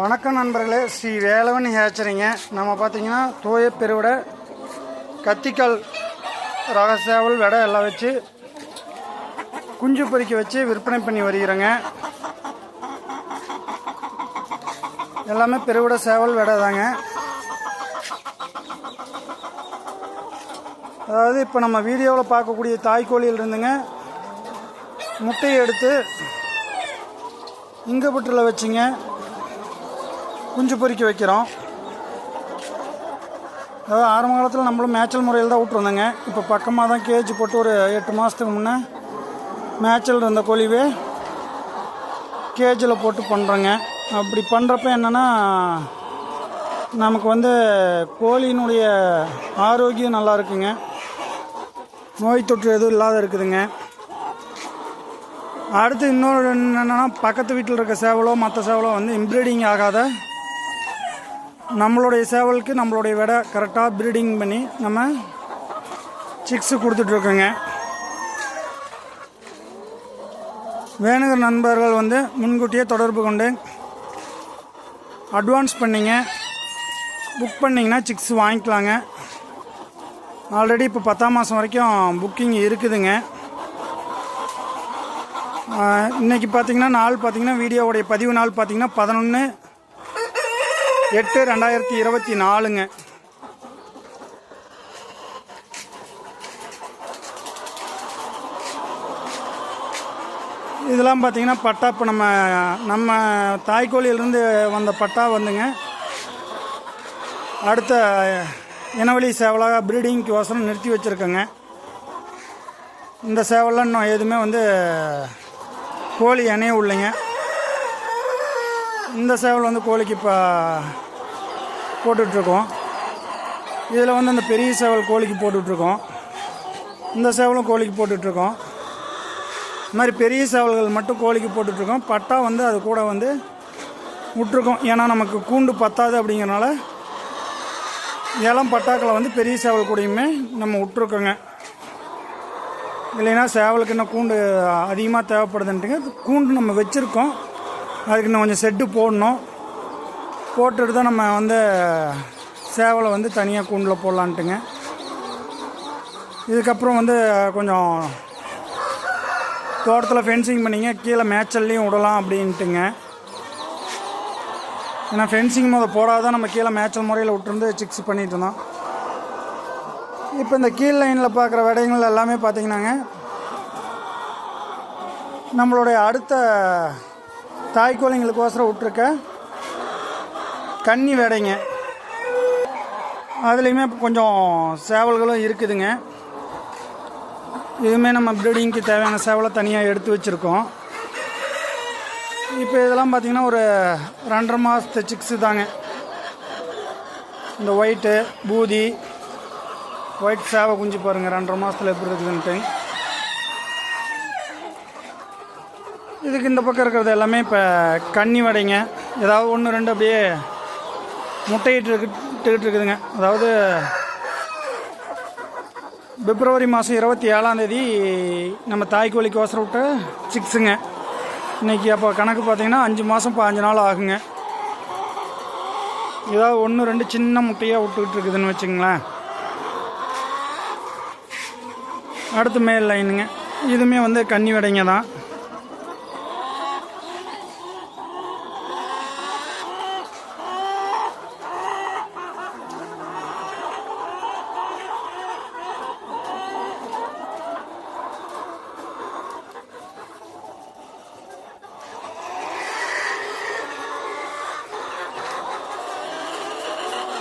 வணக்கம் நண்பர்களே ஸ்ரீ வேலவன் ஹேச்சரிங்க. நம்ம பார்த்தீங்கன்னா தூய பெருவிட கத்திக்கால் ரக சேவல் விடை எல்லாம் வச்சு குஞ்சு பொறிக்க வச்சு விற்பனை பண்ணி வருகிறோங்க. எல்லாமே பெருவிட சேவல் விடை தாங்க. அதாவது இப்போ நம்ம வீடியோவில் பார்க்கக்கூடிய தாய்க்கோழியில் இருந்துங்க முட்டையை எடுத்து இங்கப்பட்டில் வச்சுங்க. குஞ்சு பொறிக்க வைக்கிறோம். அதாவது ஆரம்ப காலத்தில் நம்மளும் மேய்ச்சல் முறையில் தான் விட்ருந்தோங்க இப்போ பக்கமாக தான் கேஜ் போட்டு ஒரு எட்டு மாதத்துக்கு முன்னே மேய்ச்சல் இருந்த கோழிவே கேஜில் போட்டு பண்ணுறோங்க அப்படி பண்ணுறப்ப என்னென்னா நமக்கு வந்து கோழியினுடைய ஆரோக்கியம் நல்லா இருக்குங்க. நோய் தொற்று எதுவும் இல்லாத இருக்குதுங்க. அடுத்து இன்னொரு என்னென்னா பக்கத்து வீட்டில் இருக்க சேவலோ மற்ற சேவலோ வந்து இம்ப்ரீடிங் ஆகாத நம்மளுடைய சேவலுக்கு நம்மளுடைய விட கரெக்டாக ப்ரீடிங் பண்ணி நம்ம சிக்ஸு கொடுத்துட்ருக்கோங்க. வேணுங்கிற நண்பர்கள் வந்து முன்கூட்டியே தொடர்பு கொண்டு அட்வான்ஸ் பண்ணிங்க. புக் பண்ணிங்கன்னா சிக்ஸ் வாங்கிக்கலாங்க. ஆல்ரெடி இப்போ பத்தாம் மாதம் வரைக்கும் புக்கிங் இருக்குதுங்க. இன்றைக்கி இன்னைக்கு பார்த்தீங்கன்னா நாள் பார்த்தீங்கன்னா வீடியோவுடைய பதிவு நாள் பார்த்தீங்கன்னா பதினொன்று எட்டு ரெண்டாயிரத்தி இருபத்தி நாலுங்க. இதெல்லாம் பார்த்தீங்கன்னா பட்டா. இப்போ நம்ம நம்ம தாய்க்கோழியிலேருந்து வந்த பட்டா வந்துங்க. அடுத்த இனவழி சேவலாக ப்ரீடிங்க்கு ஒசரம் நிறுத்தி வச்சுருக்கோங்க. இந்த சேவலாம் இன்னும் எதுவுமே வந்து கோழி இணைய இல்லைங்க இந்த சேவல் வந்து கோழிக்கு இப்போ போட்டுட்ருக்கோம். இதில் வந்து அந்த பெரிய சேவல் கோழிக்கு போட்டுட்ருக்கோம். இந்த சேவலும் கோழிக்கு போட்டுட்ருக்கோம். இந்த மாதிரி பெரிய சேவல்கள் மட்டும் கோழிக்கு போட்டுட்ருக்கோம். பட்டா வந்து அது கூட வந்து விட்டுருக்கோம். ஏன்னா நமக்கு கூண்டு பத்தாது அப்படிங்கிறனால ஏலம் பட்டாக்களை வந்து பெரிய சேவல் கூடயுமே நம்ம விட்ருக்கோங்க இல்லைன்னா சேவலுக்கு இன்னும் கூண்டு அதிகமாக தேவைப்படுதுன்ட்டுங்க. கூண்டு நம்ம வச்சுருக்கோம். அதுக்கு இன்னும் கொஞ்சம் செட்டு போடணும். போட்டுட்டு தான் நம்ம வந்து சேவலை வந்து தனியாக கூண்டில் போடலான்ட்டுங்க. இதுக்கப்புறம் வந்து கொஞ்சம் தோட்டத்தில் ஃபென்சிங் பண்ணிங்க கீழே மேய்ச்சல்லையும் விடலாம் அப்படின்ட்டுங்க. ஏன்னா ஃபென்சிங் முத போடாதான் நம்ம கீழே மேய்ச்சல் முறையில் விட்டுருந்து சிக்ஸ் பண்ணிட்டு இருந்தோம். இப்போ இந்த கீழ் லைனில் பார்க்குற விடைகள் எல்லாமே பார்த்தீங்கன்னாங்க நம்மளுடைய அடுத்த தாய்க்கோழிங்களுக்கோசரம் விட்ருக்க கன்னி வேடைங்க. அதுலேயுமே இப்போ கொஞ்சம் சேவல்களும் இருக்குதுங்க. இதுவுமே நம்ம ப்ரீடிங்க்கு தேவையான சேவலை தனியாக எடுத்து வச்சுருக்கோம். இப்போ இதெல்லாம் பார்த்தீங்கன்னா ஒரு ரெண்டரை மாதத்து சிக்ஸு தாங்க. இந்த ஒயிட்டு பூதி ஒயிட் சேவை குஞ்சு பாருங்கள் ரெண்டரை மாதத்தில் எப்படி இருக்குதுன்ட்டு. இதுக்கு இந்த பக்கம் இருக்கிறது எல்லாமே இப்போ கன்னி வடைங்க. ஏதாவது ஒன்று ரெண்டு அப்படியே முட்டையிட்டு இட்டுக்கிட்டு இருக்குதுங்க. அதாவது பிப்ரவரி மாதம் இருபத்தி ஏழாந்தேதி நம்ம நம்ம தாய்க்கோழிக்கு ஓசரம் விட்ட சிக்ஸுங்க இன்றைக்கி அப்போ கணக்கு பார்த்தீங்கன்னா அஞ்சு மாதம் பாஞ்சு நாள் ஆகுங்க. ஏதாவது ஒன்று ரெண்டு சின்ன முட்டையாக விட்டுக்கிட்டு இருக்குதுன்னு வச்சுங்களேன் அடுத்து மேல் லைனுங்க இதுவுமே வந்து கன்னி விடைங்க தான்.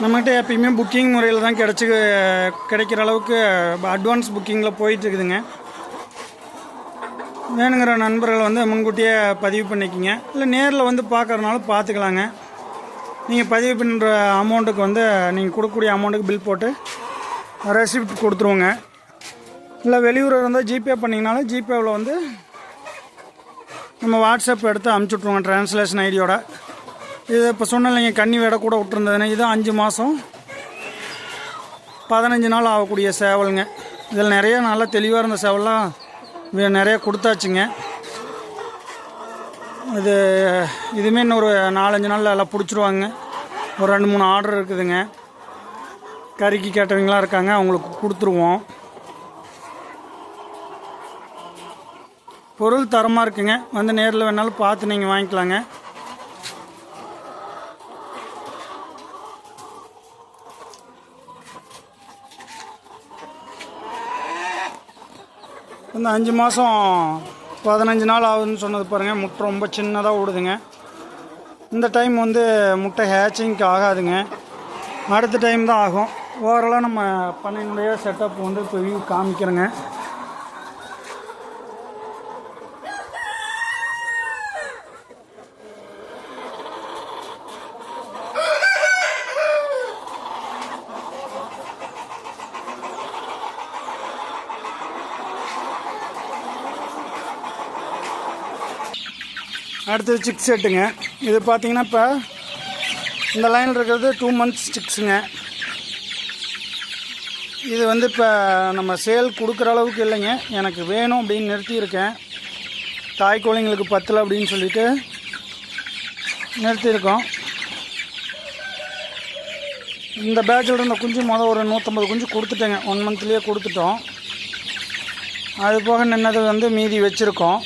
நம்மகிட்ட எப்பயுமே புக்கிங் முறையில் தான் கிடச்சி கிடைக்கிற அளவுக்கு அட்வான்ஸ் புக்கிங்கில் போயிட்டுருக்குதுங்க வேணுங்கிற நண்பர்கள் வந்து முன்கூட்டியே பதிவு பண்ணிக்கிங்க. இல்லை நேரில் வந்து பார்க்குறதுனால பார்த்துக்கலாங்க நீங்கள் பதிவு பண்ணுற அமௌண்ட்டுக்கு வந்து நீங்கள் கொடுக்கக்கூடிய அமௌண்ட்டுக்கு பில் போட்டு ரெசிப்ட் கொடுத்துருவோங்க. இல்லை வெளியூர் இருந்தால் ஜிபே பண்ணிங்கனாலும் ஜிபேவில் வந்து நம்ம வாட்ஸ்அப் எடுத்து அமுச்சு ட்ரான்ஸ்லேஷன் ஐடியோட. இது இப்போ சொன்னலைங்க கன்னி வேடை கூட விட்டுருந்ததுன்னு. இது அஞ்சு மாதம் பதினஞ்சு நாள் ஆகக்கூடிய சேவலுங்க. இதில் நிறைய நல்லா தெளிவாக இருந்த சேவல்லாம் நிறைய கொடுத்தாச்சுங்க. இது இதுவுமே இன்னும் ஒரு நாலஞ்சு நாளில் எல்லாம் பிடிச்சிருவாங்க. ஒரு ரெண்டு மூணு ஆர்டர் இருக்குதுங்க. கறிக்கு கேட்டவங்களாம் இருக்காங்க அவங்களுக்கு கொடுத்துருவோம். பொருள் தரமாக இருக்குங்க. வந்து நேரில் வேணாலும் பார்த்து நீங்கள் வாங்கிக்கலாங்க. இந்த அஞ்சு மாதம் பதினஞ்சு நாள் ஆகுதுன்னு சொன்னது பாருங்கள் முட்டை ரொம்ப சின்னதாக விடுதுங்க இந்த டைம் வந்து முட்டை ஹேச்சிங்க்கு ஆகாதுங்க. அடுத்த டைம் தான் ஆகும். ஓவராலாக நம்ம பண்ணையினுடைய செட்டப் வந்து இப்போ வியூ காமிக்கிறேங்க. அடுத்தது சிக் செட்டுங்க இது பார்த்தீங்கன்னா இப்போ இந்த லைனில் இருக்கிறது டூ மந்த்ஸ் சிக்ஸுங்க இது வந்து இப்போ நம்ம சேல் கொடுக்குற அளவுக்கு இல்லைங்க. எனக்கு வேணும் அப்படின்னு நிறுத்தியிருக்கேன். தாய் கோழிங்களுக்கு பத்தலை அப்படின்னு சொல்லிட்டு நிறுத்தியிருக்கோம். இந்த பேட்சில் இருந்த குஞ்சு மொதல் ஒரு நூற்றம்பது குஞ்சு கொடுத்துட்டேங்க. ஒன் மந்த்லேயே கொடுத்துட்டோம். அது போக நின்னது வந்து மீதி வச்சுருக்கோம்.